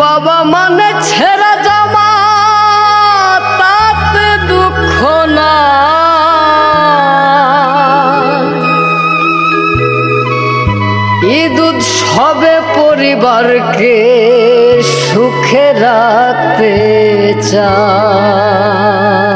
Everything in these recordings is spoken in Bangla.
বাবা মানে ছেড়া জামা তাতে দুঃখ না। ঈদ সবে পরিবারকে সুখে রাখতে চায়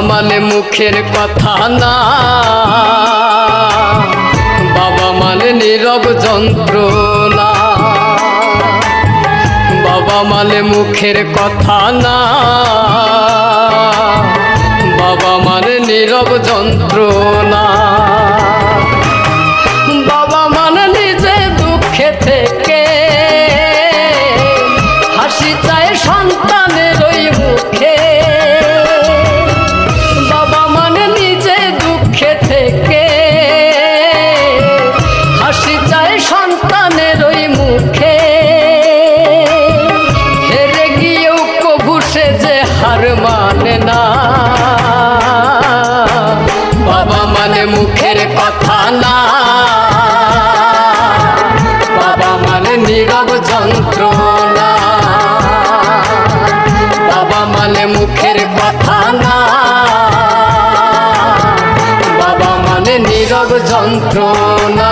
মানে মুখের কথা না। বাবা মানে নীরব যন্ত্রণা। বাবা মানে মুখের কথা না। বাবা মানে নীরব যন্ত্রণা। বাবা মানে নিজে দুঃখে থেকে হাসি চায় সন্তানের না। বাবা মানে মুখের কথা না। বাবা মানে নীরব যন্ত্রণা। বাবা মানে মুখের কথা না। বাবা মানে নীরব যন্ত্রণা।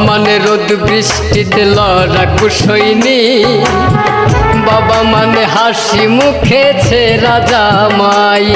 মানে রোদ বৃষ্টিতে লড়া কুশইনি বাবা মানে হাসি মুখে রাজা জামাই